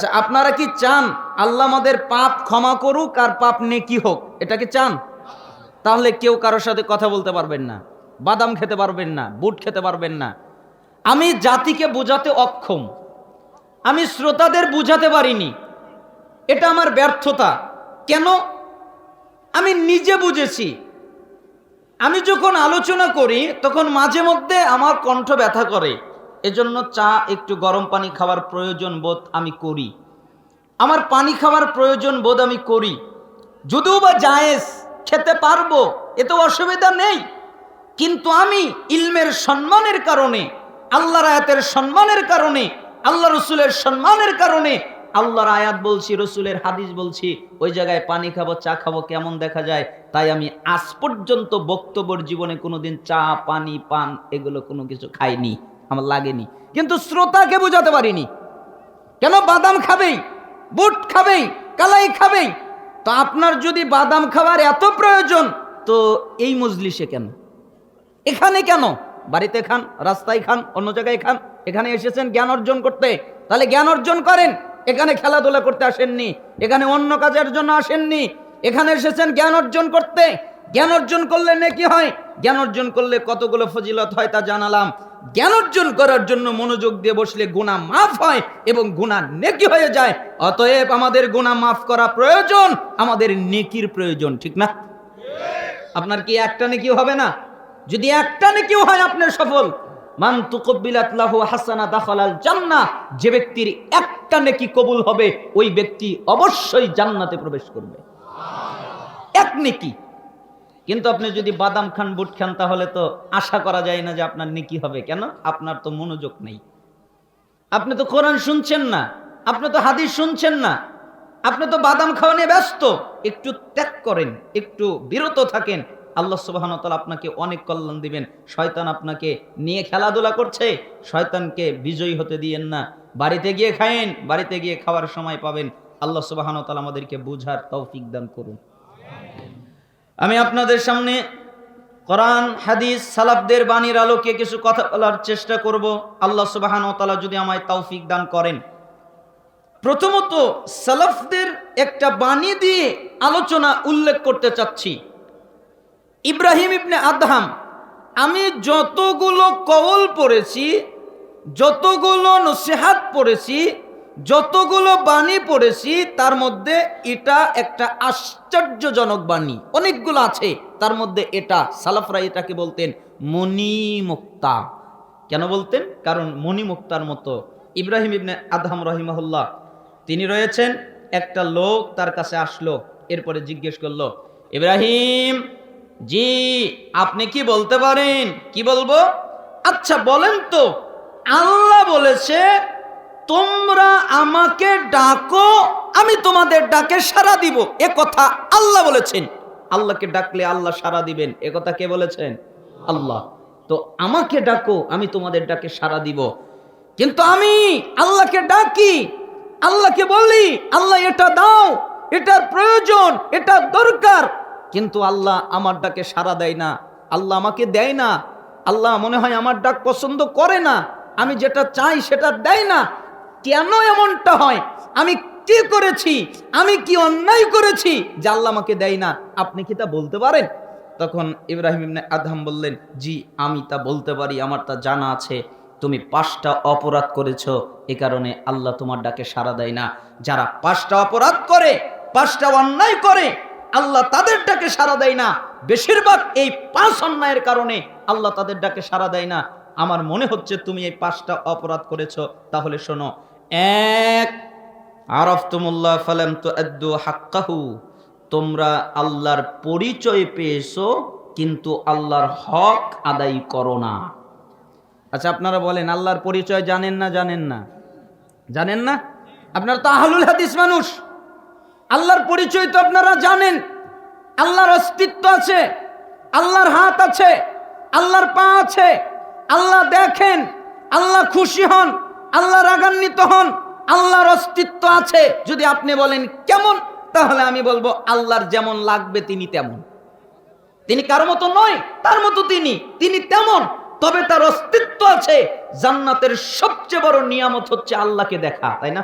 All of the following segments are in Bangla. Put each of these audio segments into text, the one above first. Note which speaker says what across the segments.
Speaker 1: আচ্ছা আপনারা কি চান আল্লাহ আমাদের পাপ ক্ষমা করুক আর পাপ নেকি হোক? এটা কি চান? তাহলে কেউ কারোর সাথে কথা বলতে পারবেন না, বাদাম খেতে পারবেন না, বুট খেতে পারবেন না। আমি জাতিকে বোঝাতে অক্ষম, আমি শ্রোতাদের বুঝাতে পারিনি। এটা আমার ব্যর্থতা। কেন? আমি নিজে বুঝেছি। আমি যখন আলোচনা করি, তখন মাঝে মধ্যে আমার কণ্ঠ ব্যথা করে। এজন্য চা, একটু গরম পানি খাওয়ার প্রয়োজন বোধ আমি করি। আমার পানি খাওয়ার প্রয়োজন বোধ আমি করি। যদিও বা জায়েজ, খেতে পারব এতে অসুবিধা নেই। কিন্তু আমি ইলমের সম্মানের কারণে, আল্লাহর আয়াতের সম্মানের কারণে আল্লাহ রসুলের সম্মানের কারণে, আল্লাহর আয়াত বলছি, রসুলের হাদিস বলছি, ওই জায়গায় পানি খাব, চা খাব কেমন দেখা যায়? তাই আমি আজ পর্যন্ত বক্তব্যের জীবনে কোনোদিন চা, পানি, পান, এগুলো কোনো কিছু খাইনি। আমার লাগেনি। কিন্তু শ্রোতাকে বোঝাতে পারিনি। কেন বাদাম খাবেই? বুট খাবেই? কালাই খাবেই? তো আপনার যদি বাদাম খাবার এত প্রয়োজন, তো এই মজলিসে কেন? এখানে কেন? বাড়িতে খান, রাস্তায় খান, অন্য জায়গায় খান, এখানে এসেছেন জ্ঞান অর্জন করতে। তাহলে জ্ঞান অর্জন করেন। এখানে খেলাধুলা করতে আসেননি। এখানে অন্য কাজের জন্য আসেননি। এখানে এসেছেন জ্ঞান অর্জন করতে। জ্ঞান অর্জন করলে নেকি হয়? জ্ঞান অর্জন করলে কতগুলো ফজিলত হয় তা জানালাম। জ্ঞান অর্জন করার জন্য মনোযোগ দিয়ে বসলে গুণা মাফ হয় এবং গুণা নেকি হয়ে যায়। অতএব আমাদের গুণা মাফ করা প্রয়োজন, আমাদের নেকির প্রয়োজন, ঠিক না? আপনার কি একটা নেকিও হবে না? যদি একটা নেকিও হয় আপনার সফল। মান তুকব্বিলাত লাহু হাসানা দাখালাল জান্নাহ, যে ব্যক্তির একটা নেকি কবুল হবে, ওই ব্যক্তি অবশ্যই জান্নাতে প্রবেশ করবে। এক নেকি। কিন্তু আপনি যদি বাদাম খান, বুট খান, তাহলে তো আশা করা যায় না যে আপনার নেকি হবে। কেন? আপনার তো মনোযোগ নেই। আপনি তো কোরআন শুনছেন না, আপনি তো হাদিস শুনছেন না, আপনি তো বাদাম খাওয়া নিয়ে ব্যস্ত। একটু ত্যাগ করেন, একটু বিরত থাকেন। আল্লাহ সুবাহন আপনাকে অনেক কল্যাণ দিবেন। শয়তান আপনাকে নিয়ে খেলাধুলা করছে। শয়তানকে বিজয়ী হতে দিয়েন না। বাড়িতে গিয়ে খায়েন, বাড়িতে গিয়ে খাওয়ার সময় পাবেন। আল্লাহ সুবাহন তাআলা আমাদেরকে বুঝার তৌফিক দান করুন। আমি আপনাদের সামনে কোরআন, হাদিস, সালাফদের বাণীর আলোকে কিছু কথা বলার চেষ্টা করব। আল্লাহ সুবাহান তালা যদি আমায় তৌফিক দান করেন। প্রথমত, সালাফদের একটা বাণী দিয়ে আলোচনা উল্লেখ করতে চাচ্ছি। ইব্রাহিম ইবনে আদহাম, আমি যতগুলো কবল পড়েছি, যতগুলো নসিহাত পড়েছি যতগুলো বাণী পড়েছি, তার মধ্যে এটা একটা আশ্চর্যজনক বাণী। অনেকগুলো আছে, তার মধ্যে এটা। সালাফরা এটাকে বলতেন মণিমুক্তা। কেন বলতেন? কারণ মণিমুক্তার মতো। ইব্রাহিম ইবনে আদহাম রহিমাহুল্লাহ, তিনি রয়েছেন, একটা লোক তার কাছে আসলো, এরপরে জিজ্ঞেস করল, ইব্রাহিম, জি, আপনি কি বলতে পারেন? কি বলব? আচ্ছা বলেন তো। আল্লাহ বলেছে তোমরা আমাকে ডাকো, আমি তোমাদের ডাকে সাড়া দিব। এ কথা আল্লাহ বলেছেন। আল্লাহকে ডাকলে আল্লাহ সাড়া দিবেন। এ কথা কে বলেছেন? আল্লাহ। তো আমাকে ডাকো, আমি তোমাদের ডাকে সাড়া দিব। কিন্তু আমি আল্লাহকে ডাকি, আল্লাহকে বলি, আল্লাহ এটা দাও, এটার প্রয়োজন, এটা দরকার। কিন্তু আল্লাহ আমার ডাকে সাড়া দেয় না। আল্লাহ আমাকে দেয় না। আল্লাহ মনে হয় আমার ডাক পছন্দ করে না। আমি যেটা চাই সেটা দেয় না। কেন এমনটা হয়? আমি কি করেছি? আমি কি অন্যায় করেছি? যে আল্লাহ আমাকে দেয় না। আপনি কি তা বলতে পারেন? তখন ইব্রাহিম ইবনে আদহাম বললেন, জি, আমি তা বলতে পারি, আমার তা জানা আছে। তুমি পাঁচটা অপরাধ করেছ, এ কারণে আল্লাহ তোমার ডাকে সাড়া দেয় না। যারা পাঁচটা অপরাধ করে, পাঁচটা অন্যায় করে, আল্লাহ তাদের ডাকে সাড়া দেয় না। বেশিরভাগ এই পাঁচ অন্যায়ের কারণে আল্লাহ তাদের ডাকে সাড়া দেয় না। আমার মনে হচ্ছে তুমি এই পাঁচটা অপরাধ করেছ। তাহলে শোনো এক, আরফতুমুল্লাহ ফালাম তো আদ্দু হাক্কাহু। তোমরা আল্লাহর পরিচয় পেয়েছ, কিন্তু আল্লাহর হক আদায় করো না। আচ্ছা আপনারা বলেন, আল্লাহর পরিচয় জানেন না জানেন না? জানেন না? আপনারা তো আহলুল হাদিস মানুষ। আল্লাহর পরিচয় তো আপনারা জানেন। আল্লাহর অস্তিত্ব আছে, আল্লাহর হাত আছে, আল্লাহর পা আছে, আল্লাহ দেখেন, আল্লাহ খুশি হন। আল্লাহ রাগান্বিত হন, আল্লাহর অস্তিত্ব আছে। যদি আপনি বলেন, কেমন? তাহলে আমি বলব, আল্লাহর যেমন লাগবে তিনি তেমন। তিনি কারও মতো নয়, তার মতো তিনি। তিনি তেমন, তবে তার অস্তিত্ব আছে। জান্নাতের সবচেয়ে বড় নিয়ামত হচ্ছে আল্লাহকে দেখা, তাই না?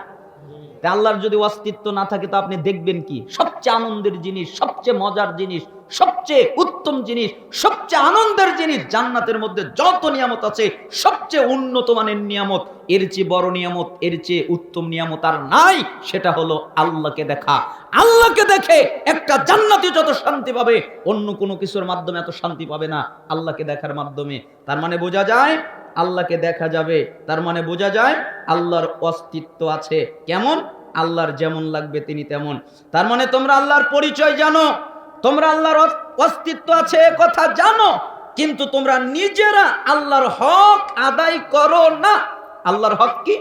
Speaker 1: আল্লাহর যদি অস্তিত্ব না থাকে, তো আপনি দেখবেন কি? সবচেয়ে আনন্দের জিনিস, সবচেয়ে মজার জিনিস সবচেয়ে উত্তম জিনিস, সবচেয়ে আনন্দের জিনিস জান্নাতের মধ্যে যত নিয়ামত আছে, সবচেয়ে উন্নত মানের নিয়ামত, এর চেয়ে বড় নিয়ামত, এর চেয়ে উত্তম নিয়ামত আর নাই, সেটা হলো আল্লাহকে দেখা। আল্লাহকে দেখে একটা জান্নাতি যত শান্তি পাবে, অন্য কোনো কিছুর মাধ্যমে এত শান্তি পাবে না আল্লাহকে দেখার মাধ্যমে। তার মানে বোঝা যায়, আল্লাহকে দেখা যাবে। তার মানে বোঝা যায়, আল্লাহর অস্তিত্ব আছে। কেমন? আল্লাহর যেমন লাগবে তিনি তেমন। তার মানে তোমরা আল্লাহর পরিচয় জানো। তোমরা আল্লাহর অস্তিত্ব আছে কথা জানো, কিন্তু তোমরা নিজেরা আল্লাহর হক আদায় করো না। আল্লাহর হক কি?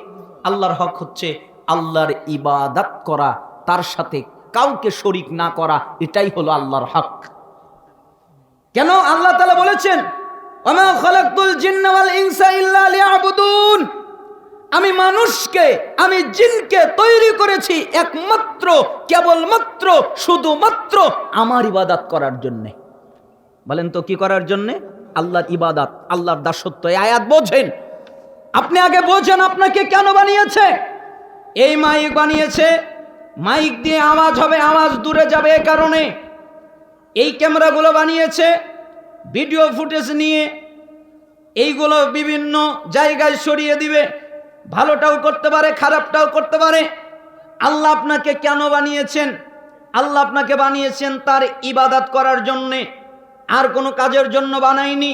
Speaker 1: আল্লাহর হক হচ্ছে আল্লাহর ইবাদত করা, তার সাথে কাউকে শরিক না করা, এটাই হলো আল্লাহর হক। কেন আল্লাহ তালা বলেছেন আমি মানুষকে, আমি জিনকে তৈরি করেছি একমাত্র, কেবলমাত্র, শুধুমাত্র আমার ইবাদত করার জন্যে। বলেন তো কি করার জন্যে? আল্লাহর ইবাদত, আল্লাহর দাসত্ব আয়াত বোঝেন। আপনি আগে বোঝেন আপনাকে কেন বানিয়েছে? এই মাইক বানিয়েছে, মাইক দিয়ে আওয়াজ হবে, আওয়াজ দূরে যাবে এ কারণে। এই ক্যামেরাগুলো বানিয়েছে, ভিডিও ফুটেজ নিয়ে, এইগুলো বিভিন্ন জায়গায় সরিয়ে দিবে। ভালোটাও করতে পারে, খারাপটাও করতে পারে। আল্লাহ আপনাকে কেন বানিয়েছেন? আল্লাহ আপনাকে বানিয়েছেন তার ইবাদাত করার জন্যে। আর কোনো কাজের জন্য বানায়নি,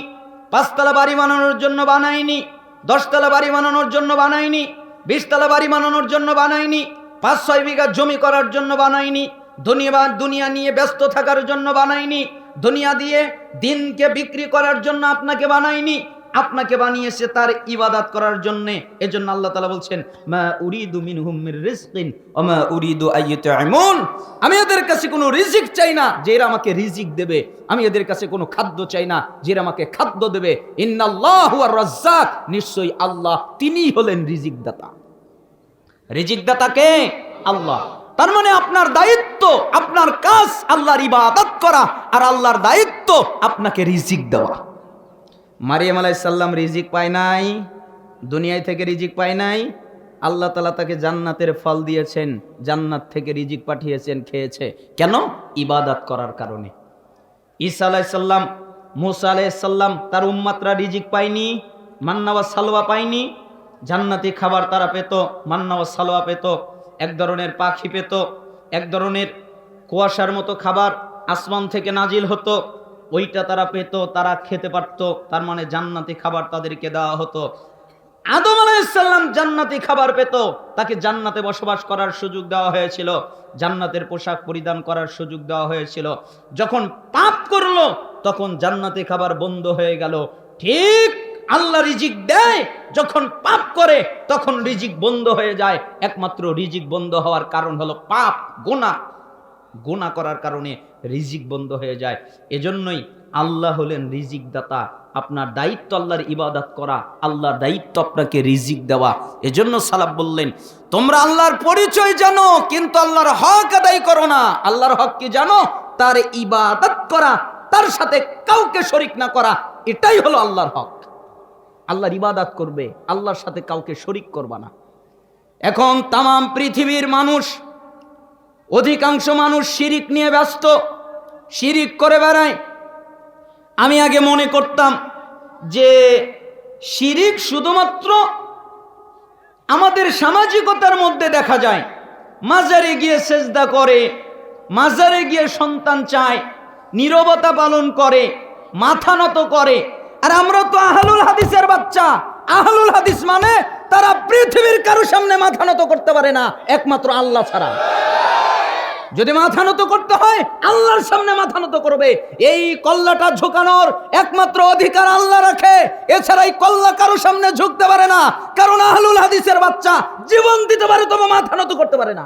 Speaker 1: পাঁচতলা বাড়ি বানানোর জন্য বানায়নি, দশতলা বাড়ি বানানোর জন্য বানায়নি, বিশতলা বাড়ি বানানোর জন্য বানায়নি, পাঁচ ছয় বিঘা জমি করার জন্য বানায়নি, দুনিয়া দুনিয়া নিয়ে ব্যস্ত থাকার জন্য বানায়নি, দুনিয়া দিয়ে দিনকে বিক্রি করার জন্য আপনাকে বানায়নি আপনাকে বানিয়েছে তার ইবাদাত করার জন্য। এজন্য আল্লাহ তাআলা বলছেন, মা উরিদু মিনহুম মির রিজকিন ওয়া মা উরিদু আইয়ুতআমুন আমি এদের কাছে কোনো রিজিক চাই না, যে এরা আমাকে রিজিক দেবে। আমি এদের কাছে কোনো খাদ্য চাই না যেরা আমাকে খাদ্য দেবে। ইন্নাল্লাহু আর রাজ্জাক, নিশ্চয়ই আল্লাহ তিনিই হলেন রিজিক দাতা রিজিক দাতা কে? আল্লাহ। তার মানে আপনার দায়িত্ব, আপনার কাজ আল্লাহর ইবাদত করা, আর আল্লাহর দায়িত্ব আপনাকে রিজিক দেওয়া। মারিয়াম আলাইসাল্লাম রিজিক পায় নাই, দুনিয়ায় থেকে রিজিক পায় নাই, আল্লাহ তালা তাকে জান্নাতের ফল দিয়েছেন, জান্নাত থেকে রিজিক পাঠিয়েছেন, খেয়েছে। কেন? ইবাদাত করার কারণে। ঈসা আলাইসাল্লাম মুসা আলাইসাল্লাম তার উম্মাত্রা রিজিক পায়নি মান্নাওয়া সালোয়া পায়নি, জান্নাতি খাবার তারা পেত মান্নাওয়া সালোয়া পেত, এক ধরনের পাখি পেত, এক ধরনের কুয়াশার মতো খাবার আসমান থেকে নাজিল হতো ওইটা তারা পেত, তারা খেতে পারত, তার মানে জান্নাতি খাবার তাদেরকে দেওয়া হতো। আদম আলাইসাল্লাম জান্নাতি খাবার পেত, তাকে জান্নাতে বসবাস করার সুযোগ দেওয়া হয়েছিল, জান্নাতের পোশাক পরিধান করার সুযোগ দেওয়া হয়েছিল। যখন পাপ করল, তখন জান্নাতি খাবার বন্ধ হয়ে গেল। ঠিক আল্লাহ রিজিক দেয়, যখন পাপ করে, তখন রিজিক বন্ধ হয়ে যায়। একমাত্র রিজিক বন্ধ হওয়ার কারণ হলো পাপ গোনা গোনা করার কারণে রিজিক বন্ধ হয়ে যায়। এজন্যই আল্লাহ হলেন রিজিক দাতা আপনার দায়িত্ব আল্লাহর ইবাদত করা, আল্লাহর দায়িত্ব আপনাকে রিজিক দেওয়া। এজন্য সালাব বললেন, তোমরা আল্লাহর পরিচয় জানো, কিন্তু আল্লাহর হক আদায় করো না। আল্লাহর হক কি জানো? তার ইবাদত করা, তার সাথে কাউকে শরিক না করা, এটাই হলো আল্লাহর হক। আল্লাহর ইবাদত করবে, আল্লাহর সাথে কাউকে শরিক করবা না। এখন তাম পৃথিবীর মানুষ অধিকাংশ মানুষ শিরিক নিয়ে ব্যস্ত, শিরিক করে বেড়ায়। আমি আগে মনে করতাম যে শিরিক শুধুমাত্র আমাদের সামাজিকতার মধ্যে দেখা যায়। মাজারে গিয়ে সেজদা করে, মাজারে গিয়ে সন্তান চায়, নীরবতা পালন করে, মাথা নত করে। আর আমরা তো আহলুল হাদিসের বাচ্চা। আহলুল হাদিস মানে তারা পৃথিবীর কারও সামনে মাথা নত করতে পারে না, একমাত্র আল্লাহ ছাড়া। যদি মাথা নত করতে হয়, আল্লাহর সামনে মাথা নত করবে। এই কল্লাটা ঝুঁকানোর একমাত্র অধিকার আল্লাহ রাখে। এছাড়া এই কল্লা কারও সামনে ঝুঁকতে পারে না। কারণ আহলুল হাদিসের বাচ্চা জীবন দিতে পারে, তবে মাথা নত করতে পারে না।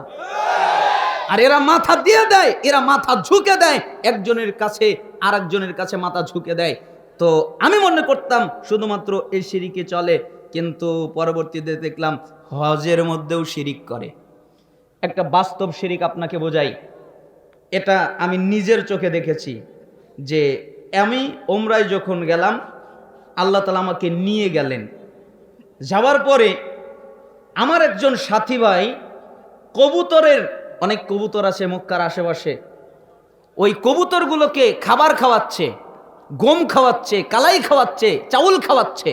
Speaker 1: আর এরা মাথা দিয়ে দেয়, এরা মাথা ঝুঁকে দেয়। একজনের কাছে আর একজনের কাছে মাথা ঝুঁকে দেয়। তো আমি মনে করতাম, শুধুমাত্র এই সিঁড়িকে চলে, কিন্তু পরবর্তীতে দেখলাম হজের মধ্যেও শিরিক করে। একটা বাস্তব শিরিক আপনাকে বোঝাই। এটা আমি নিজের চোখে দেখেছি যে আমি ওমরায় যখন গেলাম, আল্লাহ তালা আমাকে নিয়ে গেলেন। যাওয়ার পরে আমার একজন সাথী ভাই কবুতরের, অনেক কবুতর আছে মক্কার আশেপাশে, ওই কবুতরগুলোকে খাবার খাওয়াচ্ছে, গম খাওয়াচ্ছে, কালাই খাওয়াচ্ছে, চাউল খাওয়াচ্ছে।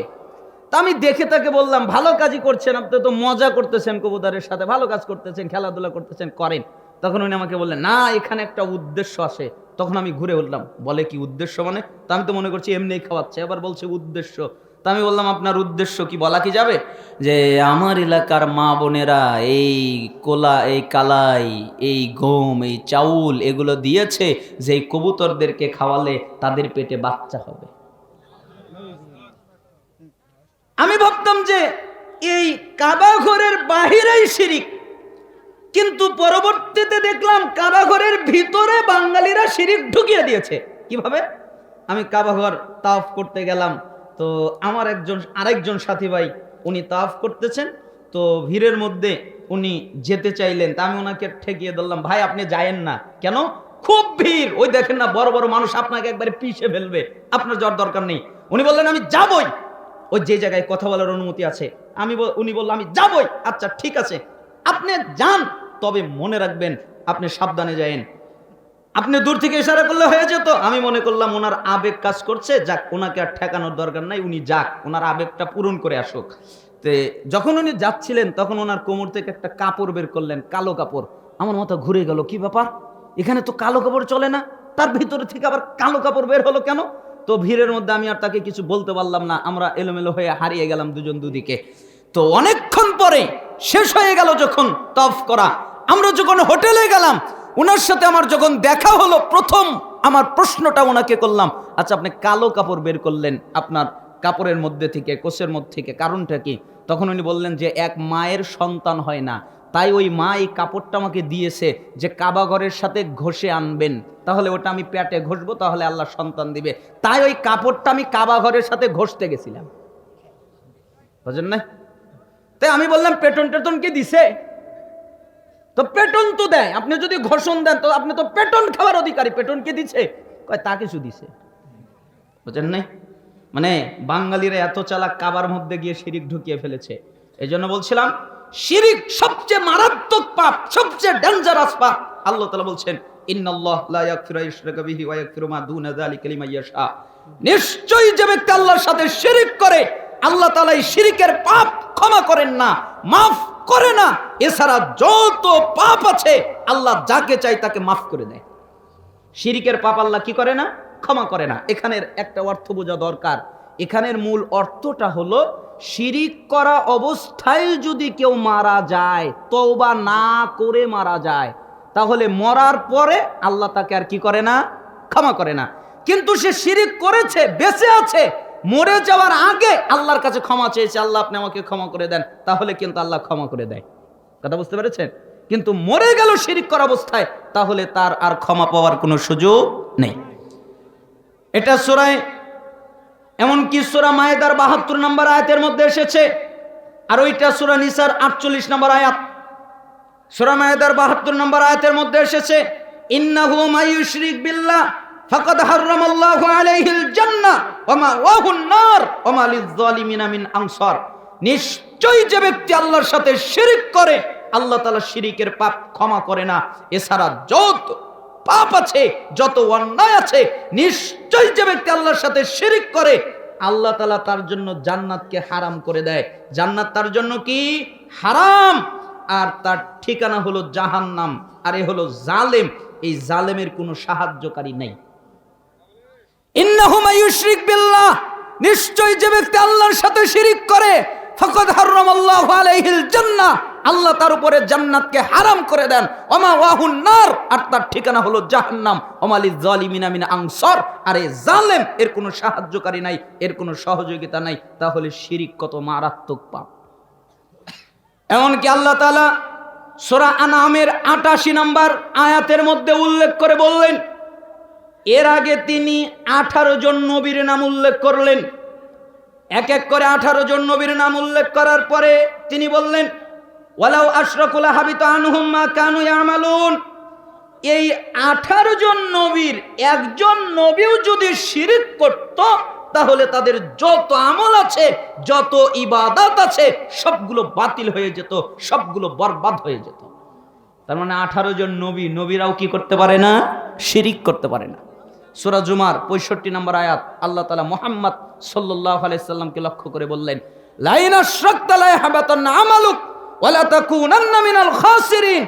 Speaker 1: তা আমি দেখে তাকে বললাম, ভালো কাজই করছেন আপনি তো মজা করতেছেন কবুতরের সাথে, ভালো কাজ করতেছেন, খেলাধুলা করতেছেন, করেন। তখন উনি আমাকে বললেন, না, এখানে একটা উদ্দেশ্য আসে। তখন আমি ঘুরে উঠলাম। বলে কি উদ্দেশ্য মানে? তা আমি তো মনে করছি এমনি খাওয়াচ্ছে, আবার বলছে উদ্দেশ্য। তা আমি বললাম, আপনার উদ্দেশ্য কি বলা কি যাবে? যে, আমার এলাকার মা বোনেরা এই কোলা, এই কালাই, এই গম, এই চাউল এগুলো দিয়েছে যে কবুতরদেরকে খাওয়ালে তাদের পেটে বাচ্চা হবে। আমি ভাবতাম যে এই কাবা ঘরের বাহিরেই শিরিক। কিন্তু পরবর্তীতে দেখলাম কাবা ঘরের ভিতরে বাঙালিরা শিরিক ঢুকিয়ে দিয়েছে। কীভাবে? আমি কাবা ঘর তাফ করতে গেলাম। তো আমার একজন, আরেকজন সাথী ভাই, উনি তাফ করতেছেন। তো ভিড়ের মধ্যে উনি যেতে চাইলেন। তা আমি ওনাকে ঠেকিয়ে ধরলাম, ভাই, আপনি যায়েন না। কেন? খুব ভিড়। ওই দেখেন না, বড় বড় মানুষ আপনাকে একবারে পিষে ফেলবে। আপনার যাওয়ার দরকার নেই। উনি বললেন, আমি যাবই। ওই যে জায়গায় কথা বলার অনুমতি আছে, আমি উনি বলল, আমি যাবই। আচ্ছা ঠিক আছে। আপনি যান, তবে মনে রাখবেন, আপনি সাবধানে যায়েন। আপনি দূর থেকে ইশারা করলে হয়ে যেত। আমি মনে করলাম, ওনার আবেগ কাজ করছে, যাক, ওনাকে আর ঠেকানোর দরকার নাই, উনি যাক, ওনার আবেগটা পূরণ করে আসুক। তে, যখন উনি যাচ্ছিলেন, তখন ওনার কোমর থেকে একটা কাপড় বের করলেন, কালো কাপড়। আমার মাথা ঘুরে গেল, কি ব্যাপার? এখানে তো কালো কাপড় চলে না? তার ভিতরে থেকে আবার কালো কাপড় বের হলো কেন? তো ভিড়ের মধ্যে আমি আর তাকে কিছু বলতে পারলাম না। আমরা এলোমেলো হয়ে হারিয়ে গেলাম দুজন দুদিকে। তো অনেকক্ষণ পরে শেষ হয়ে গেল যখন তফ করা। আমরা যখন হোটেলে গেলাম ওনার সাথে আমার যখন দেখা হলো প্রথম, আমার প্রশ্নটা ওনাকে করলাম আচ্ছা আপনি কালো কাপড় বের করলেন আপনার কাপড়ের মধ্যে থেকে, কোষের মধ্যে থেকে, কারণটা কি? তখন উনি বললেন যে, এক মায়ের সন্তান হয় না। তাই ওই মা এই কাপড়টা আমাকে দিয়েছে যে কাবাঘরের সাথে ঘষে আনবেন। তাহলে ওটা আমি পেটে ঘষবো, তাহলে আল্লাহ সন্তান দিবে। তাই ওই কাপড়টা আমি কাবাঘরের সাথে ঘষতে গেছিলাম। বুঝেন না? তাই আমি বললাম, পেটন টেটন কি দিছে? তো পেটন তো দেয়, আপনি যদি ঘোষণ দেন, তো আপনি তো পেটন খাওয়ার অধিকারী, পেটন কে দিছে? কয়, তা কিছু দিছে। বুঝেন নাই মানে বাঙালিরা এত চালাক, কাবার মধ্যে গিয়ে শিরিক ঢুকিয়ে ফেলেছে। এই জন্য বলছিলাম শিরিক সবচেয়ে মারাত্মক পাপ, সবচেয়ে ডেঞ্জারাস পাপ। আল্লাহ তাআলা বলছেন নিশ্চয়ই যে ব্যক্তি আল্লাহর সাথে শিরিক করে, আল্লাহ তাআলা এই শিরিকের পাপ ক্ষমা করেন না করে না। এছাড়া যত পাপ আছে, আল্লাহ যাকে চাই তাকে মাফ করে দেয়। শিরিকের পাপ আল্লাহ কি করে না? ক্ষমা করে না। এখানের একটা অর্থ বোঝা দরকার। এখানের মূল অর্থটা হলো শিরিক করা অবস্থায় যদি কেউ মারা যায়, তওবা না করে মারা যায়, তাহলে মরার পরে আল্লাহ তাকে আর কি করে না? ক্ষমা করে না। কিন্তু সে শিরিক করেছে, বেঁচে আছে, মরে যাওয়ার আগে আল্লাহর কাছে ক্ষমা চেয়েছে, আল্লাহ আপনি আমাকে ক্ষমা করে দেন, তাহলে কিন্তু আল্লাহ ক্ষমা করে দেয়। কথা বুঝতে পেরেছেন? কিন্তু মরে গেল শিরিক করা অবস্থায়, তাহলে তার আর ক্ষমা পাওয়ার কোনো সুযোগ নেই। এটা সোরায় এমনকি সুরা মায়েদার বাহাত্তর নম্বর আয়াতের মধ্যে এসেছে? আর ওইটা সোরা নিসার আটচল্লিশ নম্বর আয়াত। সোরা মায়েদার বাহাত্তর নম্বর আয়াতের মধ্যে এসেছে, ইন্নাহু মায়ুশরিক বিল্লাহ, ফাকাদ হারামাল্লাহু আলাইহিল জান্নাহ, ওয়া মাওয়াহুন নার আনসার। নিশ্চয়ই যে ব্যক্তি আল্লাহর সাথে শিরিক করে, আল্লাহ তাআলা শিরিকের পাপ ক্ষমা করে না। এছাড়া যত পাপ আছে, যত অন্যায় আছে, নিশ্চয়ই যে ব্যক্তি আল্লাহর সাথে শিরিক করে, আল্লাহ তাআলা তার জন্য জান্নাতকে হারাম করে দেয়। জান্নাত তার জন্য কি? হারাম। আর তার ঠিকানা হলো জাহান্নাম, আর এ হলো জালেম। এই জালেমের কোনো সাহায্যকারী নেই। নিশ্চয় যে ব্যক্তি আল্লাহর সাথে শিরিক করে, ফাকাদ হারামাল্লাহু আলাইহিল জান্নাহ। আল্লাহ তার উপরে জান্নাতকে হারাম করে দেন। অমা ওয়াহুন নার, আর তার ঠিকানা হলো জাহান্নাম। অমালি জালিমিনা মিন আনসার, আর এই জালেম, এর কোনো সাহায্যকারী নাই, এর কোনো সহযোগিতা নাই, তাহলে শিরিক কত মারাত্মক পাপ। এমনকি আল্লাহ তাআলা সোরা আনামের 88 নম্বর আয়াতের মধ্যে উল্লেখ করে বললেন, এর আগে তিনি আঠারো জন নবীর নাম উল্লেখ করলেন। এক এক করে আঠারো জন নবীর নাম উল্লেখ করার পরে তিনি বললেন ওয়ালাউ আশরাকুল হাবিত আনহুম মা কানু ইয়ামালুন। এই আঠারো জন নবীর একজন নবীও যদি শিরিক করত, তাহলে তাদের যত আমল আছে, যত ইবাদত আছে, সবগুলো বাতিল হয়ে যেত, সবগুলো বরবাদ হয়ে যেত। তার মানে আঠারো জন নবী, নবীরাও কি করতে পারে না? শিরিক করতে পারে না। সুরা জুমার পঁয়ষট্টি নম্বর আয়াত, আল্লাহ তালা মোহাম্মদ সাল্লাহ আলাইসাল্লামকে লক্ষ্য করে বললেন, লাইনা শক্তালায় হাবাতন আমালুক। ওয়ালা তাকুনান্না মিনাল খাসিরিন